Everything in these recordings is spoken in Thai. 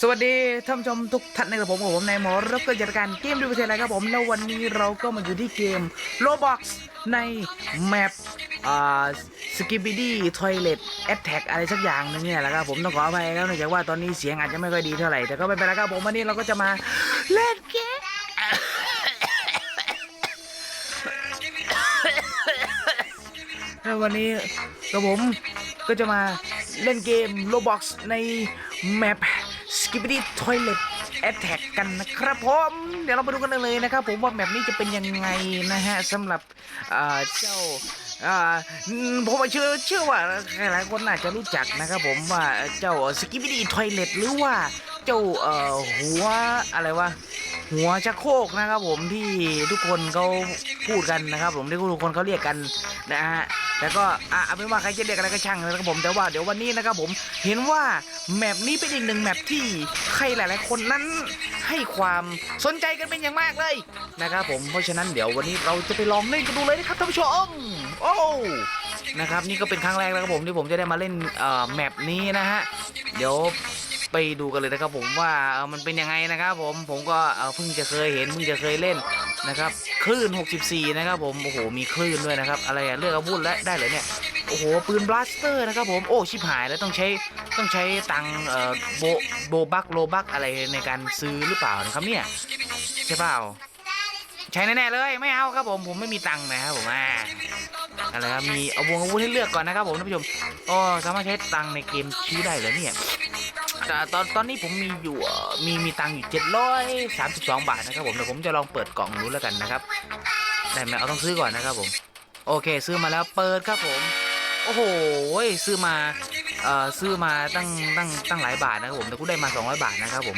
สวัสดีท่านผู้ชมทุกท่านนะครับผมกับผมนายหมอรับเกิดจากการเกมดูประเทศอะไรครับผมแล้ววันนี้เราก็มาอยู่ที่เกม Roblox ในแมปอ่าสกิบิดี้ทอยเลตแอตแทกอะไรสักอย่างหนึงเนี่ยแหละครับผมต้องขออภัยแล้วเนื่องจากว่าตอนนี้เสียงอาจจะไม่ค่อยดีเท่าไหร่แต่ก็ไม่เป็นไรครับผมวันนี้เราก็จะมาเล่นเกมววันนี้กับผมก็จะมาเล่นเกม Roblox ในแมป Skibidi Toilet Attack กันนะครับผมเดี๋ยวเราไปดูกันเลยนะครับผมว่าแมปนี้จะเป็นยังไงนะฮะสำหรับเจ้าผมเชื่อเชื่อว่าหลายคนน่าจะรู้จักนะครับผมว่าเจ้า Skibidi Toilet หรือว่าเจ้าหัวอะไรวะหัวชักโครกนะครับผมที่ทุกคนเขาพูดกันนะครับผมที่ทุกคนเขาเรียกกันนะฮะ แต่ก็อะเอาเป็นว่าใครจะเรียกอะไรก็ช่างนะครับผมแต่ว่าเดี๋ยววันนี้นะครับผมเห็นว่าแมปนี้เป็นอีกหนึ่งแมปที่ใครหลาย ๆ คนนั้นให้ความสนใจกันเป็นอย่างมากเลยนะครับผมเพราะฉะนั้นเดี๋ยววันนี้เราจะไปลองเล่นกันดูเลยนะครับท่านผู้ชมโอ้นะครับนี่ก็เป็นครั้งแรกแล้วครับผมที่ผมจะได้มาเล่นแมปนี้นะฮะเดี๋ยว ไปดูกันเลยนะครับผมว่าเออมันเป็นยังไงนะครับผมผมก็เออเพิ่งจะเคยเห็นเพิ่งจะเคยเล่นนะครับคลื่น 64 นะครับผมโอ้โหมีคลื่นด้วยนะครับอะไรอะเลือกอาวุธและได้เลยเนี่ยโอ้โหปืนบลัสเตอร์นะครับผมโอ้ชิบหายแล้วต้องใช้ต้องใช้ตังเอ่อโบโบบักโลบักอะไรในการซื้อหรือเปล่านะครับเนี่ยใช่เปล่าใช้แน่ๆเลยไม่เอาครับผมผมไม่มีตังค์นะครับผมอ่าอะไรครับมีเอาวงอาวุธให้เลือกก่อนนะครับผมท่านผู้ชมอ๋อสามารถใช้ตังค์ในเกมชี้ได้เหรอเนี่ย แต่ตอนตอนนี้ผมมีอยู่มีมีตังค์อยู่ 732 บาทนะครับผมเดี๋ยวผมจะลองเปิดกล่องดูแล้วกันนะครับได้ไหมเอาต้องซื้อก่อนนะครับผม โอเค ซื้อมาแล้วเปิดครับผม โอ้โหซื้อมาเอ่อซื้อมาตั้งตั้งตั้งหลายบาทนะครับผมแต่กูได้มา 200 บาทนะครับผม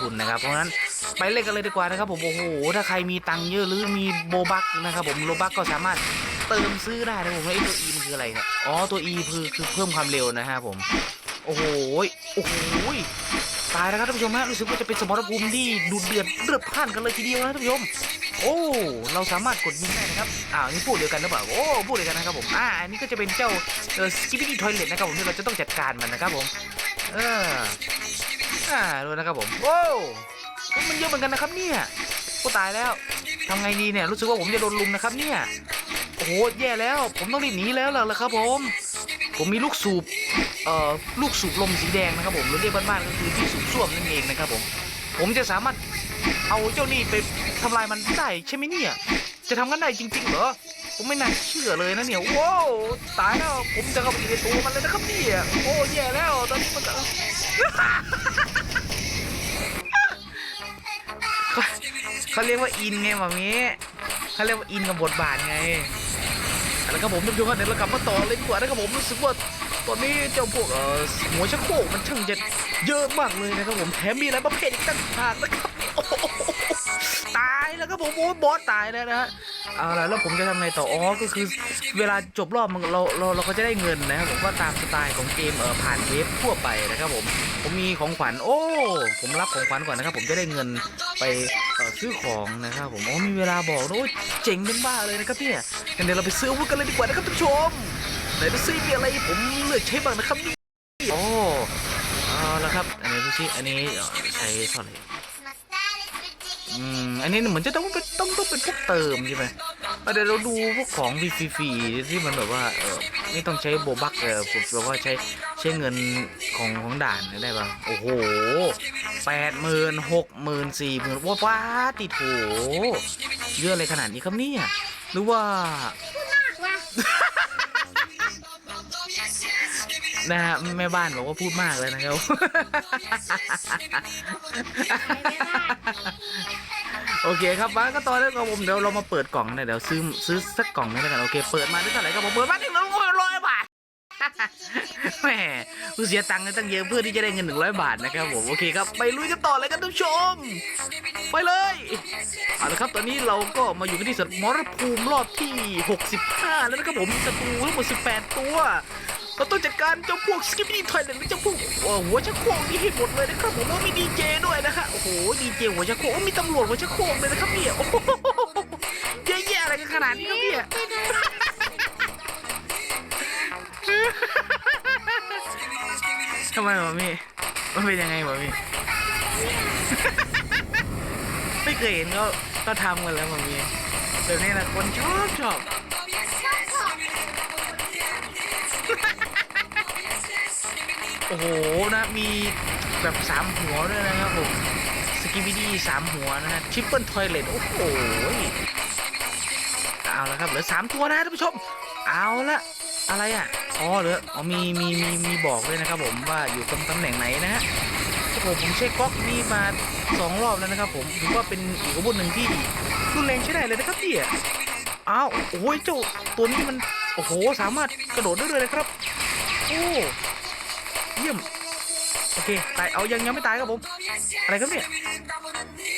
ทุนนะครับเพราะฉะนั้นไปเล่นกันเลยดีกว่านะครับผมโอ้โหถ้าใครมีตังค์เยอะหรือมีโบบักนะครับผมโลบักก็สามารถเติมซื้อได้นะครับผมแล้วไอ้ตัว E มันคืออะไรเนี่ยอ๋อตัว E คือคือเพิ่มความเร็วนะครับผม โอ้โหยโอ้โหยตายแล้วครับท่านผู้ชมฮะรู้สึกว่าจะเป็นสมรภูมิที่ดุเดือดเดือดพ่านกันเลยทีเดียวนะท่านผู้ชมโอ้เราสามารถกดยิงได้นะครับอ้าวนี่พูดเดียวกันหรือเปล่าโอ้พูดเดียวกันนะครับผมอ่าอันนี้ก็จะเป็นเจ้าเออสกิปปี้ทอยเลทนะครับผมที่เราจะต้องจัดการมันนะครับผมเอออ่าดูนะครับผมโอ้มันเยอะเหมือนกันนะครับเนี่ยโอ้ตายแล้วทำไงดีเนี่ยรู้สึกว่าผมจะโดนลุมนะครับเนี่ยโอ้โหแย่แล้ว ผมต้องรีบหนีแล้วล่ะครับผม ผมมีลูกสูบเอ่อลูกสูบลมสีแดงนะครับผมหรือเรียกบ้านๆก็คือที่สูบส้วมนั่นเองนะครับผมผมจะสามารถเอาเจ้านี่ไปทำลายมันได้ใช่ไหมเนี่ย จะทำกันได้จริงๆเหรอผมไม่น่าเชื่อเลยนะเนี่ยว้าวตายแล้วผมจะเข้าไปอยู่ในตัวมันเลยนะครับเนี่ยโอ้แย่แล้วตอนนี้มันเขาเขาเรียกว่าอินไงหมามีเขาเรียกว่าอินกับบทบาทไง แล้วครับผมท่านผู้ชมครับเดี๋ยวเรากลับมาต่อเลยดีกว่านะครับผมรู้สึกว่าตอนนี้เจ้าพวกเอ่อหัวชักโครกมันช่างจะเยอะมากเลยนะครับผมแถมมีอะไรประเภทอีกต่างหากนะครับโอ้โหตายแล้วครับผมโอ้ยบอสตายแล้วนะฮะเอาล่ะแล้วผมจะทำไงต่ออ๋อก็คือเวลาจบรอบมันเราเราเราก็จะได้เงินนะครับผมก็ตามสไตล์ของเกมเอ่อผ่านเทป ทั่วไปนะครับผม ผมมีของขวัญ โอ้ ผมรับของขวัญก่อนนะครับ ผมจะได้เงินไปซื้อของนะครับ ผม อ๋อ มีเวลาบอกนะโอ้เจ๋งเป็นบ้าเลยนะครับเนี่ยงั้นเดี๋ยวเราไปซื้ออาวุธกันเลยดีกว่านะครับท่านผู้ชมไหนดูซิมีอะไรผมเลือกใช้บ้างนะครับนี่โอ้เอาละครับ อันนี้ดูซิอันนี้ใช้เท่าไหร่อืม อันนี้เหมือนจะต้องเป็นต้องต้องเป็นพวกเติมใช่ไหมเดี๋ยวเราดูพวกของฟรีๆที่มันแบบว่าเออไม่ต้องใช้โบบักเออผมแบบว่าใช้ ใช้เงินของของด่านได้ป่ะโอ้โหแปดหมื่นหกหมื่นสี่หมื่นว้าว้าติดโถเยอะเลยขนาดนี้ครับเนี่ยหรือว่านะฮะแม่บ้านบอกว่าพูดมากเลยนะครับโอเคครับมาก็ต่อแล้วครับผมเดี๋ยวเรามาเปิดกล่องนะเดี๋ยวซื้อซื้อสักกล่องนึงแล้วกันโอเคเปิดมาได้เท่าไหร่ครับผมเปิดมาหนึ่งร้อยบาท แหมกูเสียตังค์ตั้งเยอะเพื่อที่จะได้เงินหนึ่งร้อยบาทนะครับผมโอเคครับไปลุยกันต่อเลยครับท่านผู้ชม ไปเลยเอาละครับตอนนี้เราก็มาอยู่กันที่สัตว์มรภูมิรอบที่ 65 แล้วนะครับผมศัตรูทั้งหมด18 ตัวเราต้องจัดการเจ้าพวกสกิปปี้ทอยเลนหรือเจ้าพวกหัวชักโครกนี่ให้หมดเลยนะครับผมว่ามีดีเจด้วยนะฮะโอ้โหดีเจหัวชักโครกมีตำรวจหัวชักโครกเลยนะครับเนี่ยโอ้โหเยอะแยะอะไรกันขนาดนี้ครับ เนี่ยทำไมวะมี่มันเป็นยังไงวะพี่ ไม่เคยเห็นก็ก็ทำกันแล้วแบบนี้แบบนี้นะคนชอบชอบโอ้โหนะมีแบบสามหัวด้วยนะครับผมสกิบิดี้สามหัวนะฮะทริปเปิลทอยเลตโอ้โหเอาละครับเหลือสามตัวนะท่านผู้ชม เอาละอะไรอะ อ๋อเหลืออ๋อมีมีมีมีบอกด้วยนะครับผมว่าอยู่ตรงตำแหน่งไหนนะฮะโอ้โหผมเช็คก๊อกนี่มาสองรอบแล้วนะครับผมถือว่าเป็นอีกอาวุธหนึ่งที่รุนแรงใช้ได้เลยนะครับพี่ยอ้าวโอ้ยเจ้าตัวนี้มันโอ้โหสามารถกระโดดได้เลยนะครับโอ้เยี่ยมโอเคตายเอายังยังไม่ตายครับผม อะไรครับเนี่ย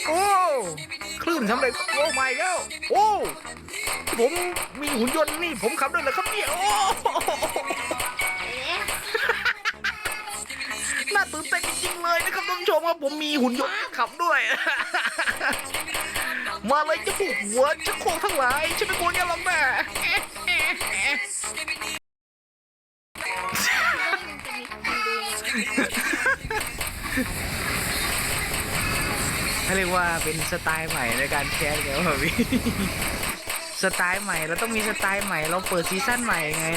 โอ้คลื่นสำเร็จโอ้ไม่แล้วโอ้ ผมมีหุ่นยนต์นี่ผมขับด้วยเหรอครับเนี่ยโอ้น่าตื่นเต้นจริงๆเลยนะครับท่านผู้ชมครับผมมีหุ่นยนต์ขับด้วย มาเลยจะพวกหัวจะโคกทั้งหลายฉันไม่กลัวแกหรอกนะเขาเรียกว่าเป็นสไตล์ใหม่ในการแคสไงวพี่ สไตล์ใหม่เราต้องมีสไตล์ใหม่ เราเปิดซีซั่นใหม่ไง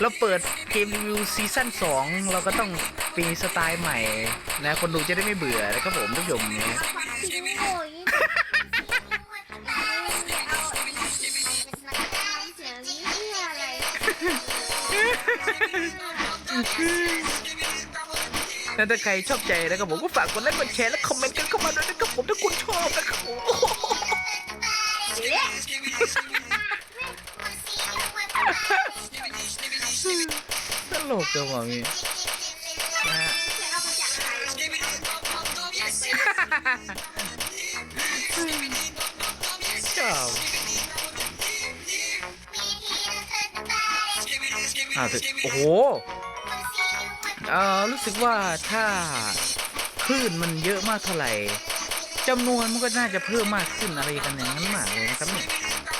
เราเปิดเกมรีวิวซีซั่นสองเราก็ต้องมีสไตล์ใหม่นะคนดูจะได้ไม่เบื่อนะครับผมท่านผู้ชมเนี่ยทิ้งโง่ยเอางนะแล้วถ้าใครชอบใจนะครับผมก็ฝากกดไลค์กดแชร์และคอมเมนต์กันเข้ามาด้วยนะครับผมถ้าคุณชอบนะครับผม ตลกจังวะมีนะฮะเอามาจากไหนชอบอ่าถึงโอ้โหเอ่อรู้สึกว่าถ้าคลื่นมันเยอะมากเท่าไหร่ จำนวนมันก็น่าจะเพิ่มมากขึ้นอะไรกันอย่างนั้นมากเลยนะครับเนี่ย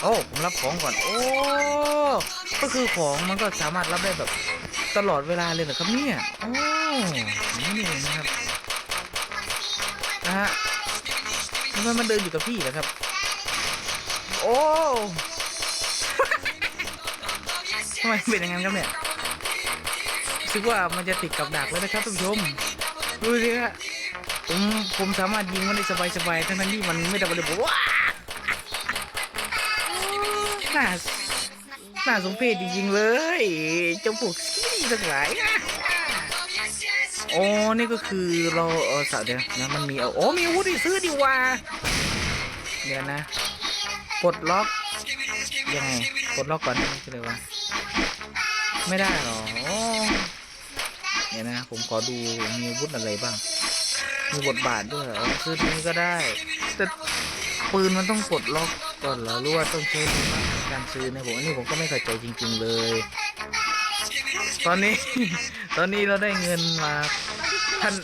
โอ้ผมรับของก่อน โอ้ก็คือของมันก็สามารถรับได้แบบตลอดเวลาเลยเหรอครับเนี่ยโอ้นี่นี่นะครับนะฮะทำไมมันเดินอยู่กับพี่เหรอครับ โอ้ทำไมเป็นอย่างนั้นครับเนี่ยรู้สึกว่ามันจะติดกับดักแล้วนะครับท่านผู้ชมดูสิฮะ ผมผมสามารถยิงมันได้สบายๆทั้งนั้นที่มันไม่ด้บริบทว้าน่าน่าสมเพชจริงๆเลยเจ้าพวกซี่ทั้งหลายโอ้นี่ก็คือเราเออสัตว์เดี๋ยวนะมันมีเอาโอ้มีอาวุธที่ซื้อดีว่าเดี๋ยวนะปลดล็อกยังไงปลดล็อกก่อนนี่คืออะไรวะไม่ได้หรอเดี๋ยวนะ ผมขอดูมีอาวุธอะไรบ้าง มีบทบาทด้วยเหรอซื้อนี้ก็ได้ แต่ปืนมันต้องปลดล็อกก่อนเหรอหรู้ว่าต้องใช้การซื้อเนี่ยผมอันนี้ผมก็ไม่เข้าใจจริง ๆเลย ตอนนี้ ตอนนี้เราได้เงินมาพัน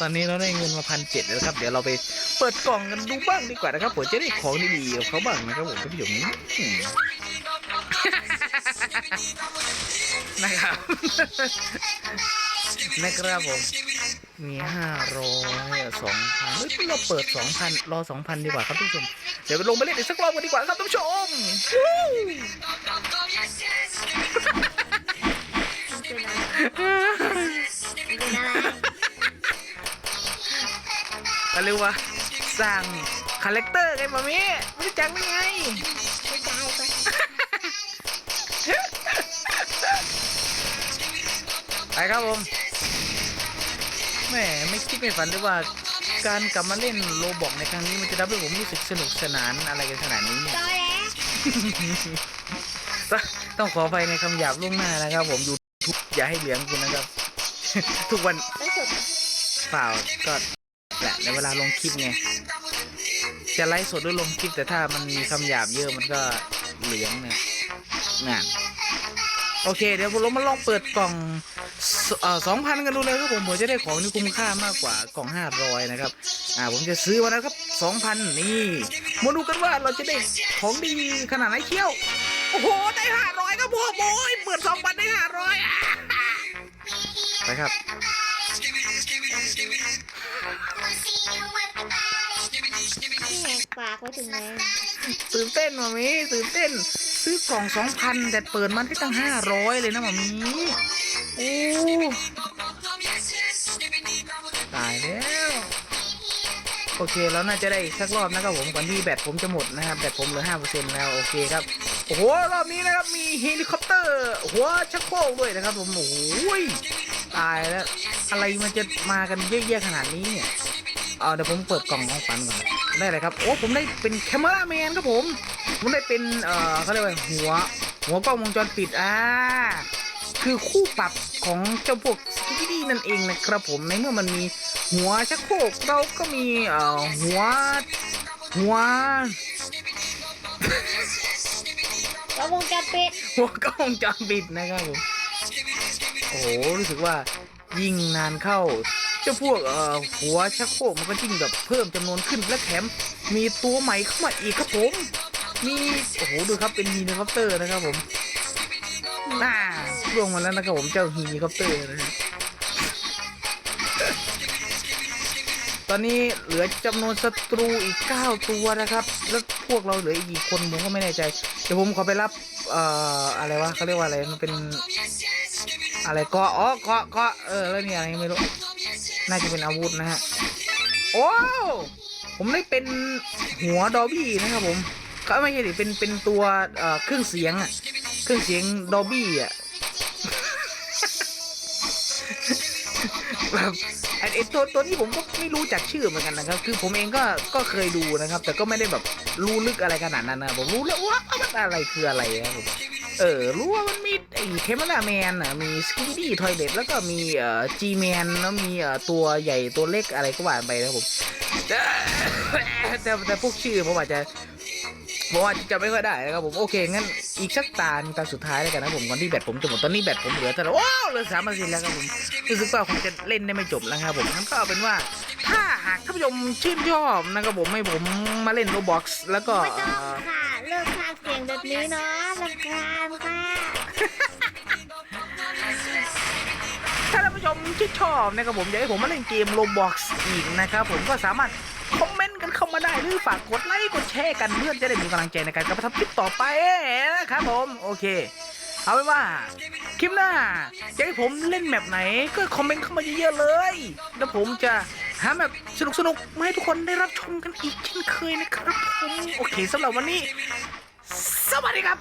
ตอนนี้เราได้เงินมาพันเจ็ดแล้วครับ เดี๋ยวเราไปเปิดกล่องกันดูบ้างดีกว่านะครับผมจะได้ของดีๆเขาบ้างนะครับผมท่านผู้ชมนะครับนะครับผม มีห้าร้อยสองพันเฮ้ยเราเปิดสองพันรอสองพันดีกว่าครับท่านผู้ชม เดี๋ยวไปลงไปเล่นอีกสักรอบกันดีกว่าครับท่านผู้ชมวู้เป็นอะไรก็เรียกว่าสร้างคาแรคเตอร์ไงมามีไม่จักได้ไงไม่จ่ายไปไปครับผม แหมไม่คิดไม่ฝันเลยว่า การกลับมาเล่นโลบอกในครั้งนี้มันจะทำให้ผมรู้สึกสนุกสนานอะไรกันขนาดนี้เนี่ยตอแล้วต้องต้องขอไปในคำหยาบล่วงหน้านะครับ ผมยูทูบอย่าให้เหลืองคุณนะครับ ทุกวันไม่สดเปล่าก็แหละในเวลาลงคลิปไงจะไลฟ์สดหรือลงคลิปแต่ถ้ามันมีคำหยาบเยอะมันก็เหลืองเนี่ยงานโอเค เดี๋ยวผมมาลองเปิดกล่อง สเอ่อสองพันกันดูเลยครับผมผมจะได้ของที่คุ้มค่ามากกว่ากล่องห้าร้อยนะครับอ่าผมจะซื้อมาแล้วครับสองพันนี่มาดูกันว่าเราจะได้ของดีขนาดไหนเชี่ยวโอ้โหได้ห้าร้อยครับผมโอ้ยเปิดสองพันได้ห้าร้อยนะครับที่แหกปากไว้ถึงไหนตื่นเต้นมามีตื่นเต้นซื้อกล่องสองพันแต่เปิดมันได้ตั้งห้าร้อยเลยนะมามี โอ้ตายแล้วโอเคแล้วน่าจะได้อีกสักรอบนะครับผมก่อนที่แบตผมจะหมดนะครับแบตผมเหลือห้าเปอร์เซ็นต์แล้วโอเคครับโอ้โหรอบนี้นะครับมีเฮลิคอปเตอร์หัวชักโครกด้วยนะครับผมโอ้โหตายแล้วอะไรมันจะมากันเยอะแยะขนาดนี้เนี่ยเอาเดี๋ยวผมเปิดกล่องของขวัญก่อนได้เลยครับโอ้ผมได้เป็นแคมเมราแมนครับผมผมได้เป็นเอ่อเขาเรียกว่าหัว หัวกล้องวงจรปิดอ่าคือคู่ปรับ ของเจ้าพวกสกิดี้นั่นเองนะครับผมในเมื่อมันมีหัวชักโครกเราก็มีเอ่อหัวหัวแล้ววงจรปิดหัวกล้องวงจรปิดนะครับผมโอ้โหรู้สึกว่ายิ่งนานเข้า เจ้าพวกเอ่อหัวชักโครกมันก็ยิ่งแบบเพิ่มจำนวนขึ้นและแถมมีตัวใหม่เข้ามาอีกครับผมมีโอ้โหดูครับเป็นฮีนิคอปเตอร์นะครับผมน่า ล่วงมาแล้วนะครับผมเจ้าฮีนิคอปเตอร์นะฮะตอนนี้เหลือจำนวนศัตรูอีก 9 ตัวนะครับ แล้วพวกเราเหลืออีกกี่คนผมก็ไม่แน่ใจ เดี๋ยวผมขอไปรับ เอ่อ อะไรวะเขาเรียกว่าอะไร มันเป็น อะไรเกาะอ๋อเกาะเกาะเออ แล้วนี่อะไรไม่รู้ น่าจะเป็นอาวุธนะฮะ โอ้ ผมได้เป็นหัวดอบี้นะครับผมก็ไม่ใช่ดิเป็น เป็นตัว เอ่อ เครื่องเสียงอะเครื่องเสียงดอบี้อะ แบบไอ้ตัวตัวนี้ผมก็ไม่รู้จักชื่อเหมือนกันนะครับ คือผมเองก็ก็เคยดูนะครับ แต่ก็ไม่ได้แบบรู้ลึกอะไรขนาดนั้นนะผมรู้แล้วว่ามันอะไรคืออะไรครับผมเออรู้ว่ามันมีไอ้เคมราแมนอะมีสกิบี้ทอยเด็แล้วก็มีเอ่อจีแมนแล้วมีเอ่อตัวใหญ่ตัวเล็กอะไรก็ว่าไปนะครับผมแต่แต่พวกชื่อผมอาจจะ ผมอาจจะจำไม่ค่อยได้นะครับผมโอเคงั้นอีกสักตาหนึ่งตาสุดท้ายแล้วกันนะผมก่อนที่แบตผมจะหมดตอนนี้แบตผมเหลือแต่ละโอ้เหลือสามเปอร์เซ็นต์แล้วครับผมรู้สึกว่าคงจะเล่นได้ไม่จบแล้วครับผมงั้นก็เอาเป็นว่าถ้าหากท่านผู้ชมชื่นชอบนะครับผมให้ผมมาเล่นโรบ็อกซ์แล้วก็ไม่ต้เอ่องอค่ะเลิกพากย์เสียงแบบนี้เนาะรำคาญค่ะถ้าท่านผู้ชมชื่นชอบนะครับผมอยากให้ผมมาเล่นเกมโรบ็อกซ์อีกนะครับผมก็สามารถ ได้หรือฝากกดไลค์กดแชร์กันเพื่อจะได้มีกำลังใจในการกระทำคลิปต่อไปนะครับผมโอเค เอาเป็นว่าคลิปหน้าอยากให้ผมเล่นแมปไหนก็คอมเมนต์เข้ามาเยอะๆเลยแล้วผมจะหาแมปสนุกๆมาให้ทุกคนได้รับชมกันอีกเช่นเคยนะครับผมโอเคสำหรับวันนี้ สวัสดีครับ